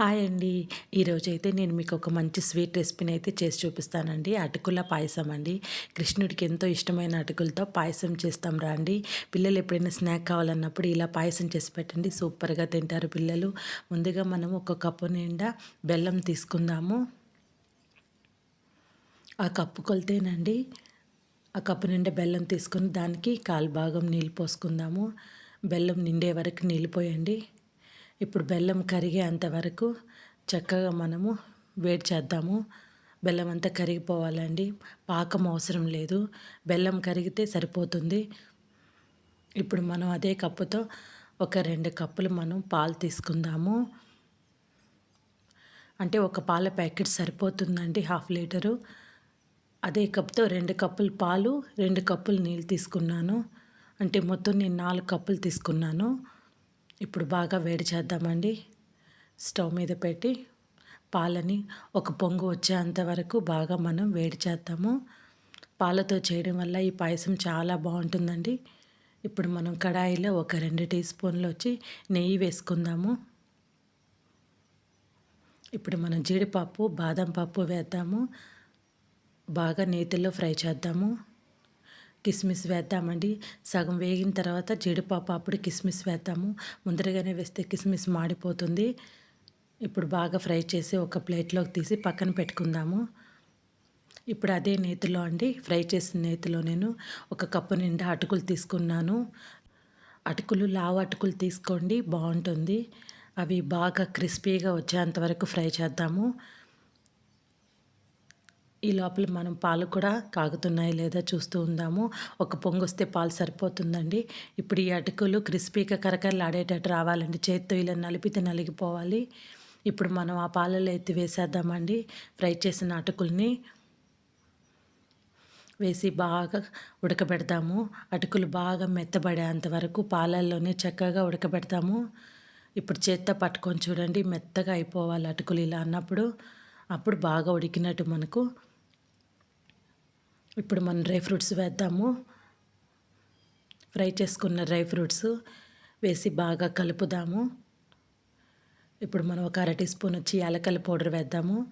Hi అండి. ఈరోజైతే నేను మీకు ఒక మంచి స్వీట్ రెసిపీని అయితే చేసి చూపిస్తానండి. అటుకుల పాయసం అండి. కృష్ణుడికి ఎంతో ఇష్టమైన అటుకులతో పాయసం చేస్తాం రాండి పిల్లలు ఎప్పుడైనా స్నాక్ కావాలన్నప్పుడు ఇలా పాయసం చేసి పెట్టండి. సూపర్గా తింటారు పిల్లలు. ముందుగా మనం ఒక కప్పు నిండా బెల్లం తీసుకుందాము. ఆ కప్పు కొలితేనండి. ఆ కప్పు నిండా బెల్లం తీసుకుని దానికి కాలు భాగం నీళ్ళు పోసుకుందాము. బెల్లం నిండే వరకు నీళ్ళు పోయండి ఇప్పుడు బెల్లం కరిగేంత వరకు చక్కగా మనము వేడి చేద్దాము. బెల్లం అంతా కరిగిపోవాలండి. పాకం అవసరం లేదు. బెల్లం కరిగితే సరిపోతుంది. ఇప్పుడు మనం అదే కప్పుతో ఒక రెండు కప్పులు మనం పాలు తీసుకుందాము. అంటే ఒక పాల ప్యాకెట్ సరిపోతుందండి హాఫ్ లీటరు. అదే కప్తో రెండు కప్పులు పాలు రెండు కప్పులు నీళ్ళు తీసుకున్నాను. అంటే మొత్తం నేను నాలుగు కప్పులు తీసుకున్నాను. ఇప్పుడు బాగా వేడి చేద్దామండి. స్టవ్ మీద పెట్టి పాలని ఒక పొంగు వచ్చేంత వరకు బాగా మనం వేడి చేద్దాము. పాలతో చేయడం వల్ల ఈ పాయసం చాలా బాగుంటుందండి. ఇప్పుడు మనం కడాయిలో ఒక రెండు టీ స్పూన్లు వచ్చి నెయ్యి వేసుకుందాము. ఇప్పుడు మనం జీడిపప్పు బాదం పప్పు వేద్దాము. బాగా నేతిలో ఫ్రై చేద్దాము. కిస్మిస్ వేద్దామండి. సగం వేగిన తర్వాత జీడిపప్పు అప్పుడు కిస్మిస్ వేద్దాము. ముందరగానే వేస్తే కిస్మిస్ మాడిపోతుంది. ఇప్పుడు బాగా ఫ్రై చేసి ఒక ప్లేట్లోకి తీసి పక్కన పెట్టుకుందాము. ఇప్పుడు అదే నేతిలో అండి. ఫ్రై చేసిన నేతిలో నేను ఒక కప్పు నిండా అటుకులు తీసుకున్నాను. అటుకులు లావు అటుకులు తీసుకోండి. బాగుంటుంది. అవి బాగా క్రిస్పీగా వచ్చేంత వరకు ఫ్రై చేద్దాము. ఈ లోపల మనం పాలు కూడా కాగుతున్నాయి లేదా చూస్తూ ఉందాము. ఒక పొంగు వస్తే పాలు సరిపోతుందండి. ఇప్పుడు ఈ అటుకులు క్రిస్పీగా కరకరలాడేటట్టు రావాలండి. చేత్తో ఇలా నలిపితే నలిగిపోవాలి. ఇప్పుడు మనం ఆ పాలలో ఎత్తి వేసేద్దామండి. ఫ్రై చేసిన అటుకుల్ని వేసి బాగా ఉడకబెడతాము. అటుకులు బాగా మెత్తబడేంత వరకు పాలల్లోనే చక్కగా ఉడకబెడతాము. ఇప్పుడు చేత్తో పట్టుకొని చూడండి మెత్తగా అయిపోవాలి అటుకులు ఇలా అన్నప్పుడు. అప్పుడు బాగా ఉడికినట్టు మనకు ఇప్పుడు మనం డ్రై ఫ్రూట్స్ వేద్దాము. ఫ్రై చేసుకున్న డ్రై ఫ్రూట్స్ వేసి బాగా కలుపుదాము. ఇప్పుడు మనం ఒక అర టీ స్పూన్ వచ్చి యాలకల పౌడర్ వేద్దాము.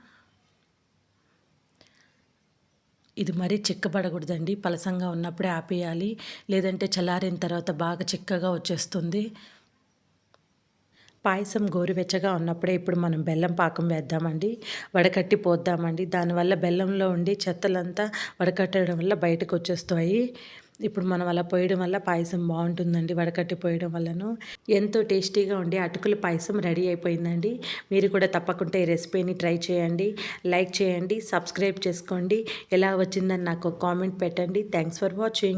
ఇది మరీ చిక్కబడకూడదండి. పలసంగా ఉన్నప్పుడే ఆపేయాలి. లేదంటే చల్లారిన తర్వాత బాగా చిక్కగా వచ్చేస్తుంది. పాయసం గోరువెచ్చగా ఉన్నప్పుడే ఇప్పుడు మనం బెల్లం పాకం వేద్దామండి వడకట్టి పోద్దామండి. దానివల్ల బెల్లంలో ఉండి చెత్తలంతా వడకట్టడం వల్ల బయటకు వచ్చేస్తాయి ఇప్పుడు మనం అలా పోయడం వల్ల పాయసం బాగుంటుందండి వడకట్టి పోయడం వల్లను. ఎంతో టేస్టీగా ఉండి అటుకుల పాయసం రెడీ అయిపోయిందండి. మీరు కూడా తప్పకుండా ఈ రెసిపీని ట్రై చేయండి లైక్ చేయండి సబ్స్క్రైబ్ చేసుకోండి. ఎలా వచ్చిందని నాకు కామెంట్ పెట్టండి. Thanks for watching.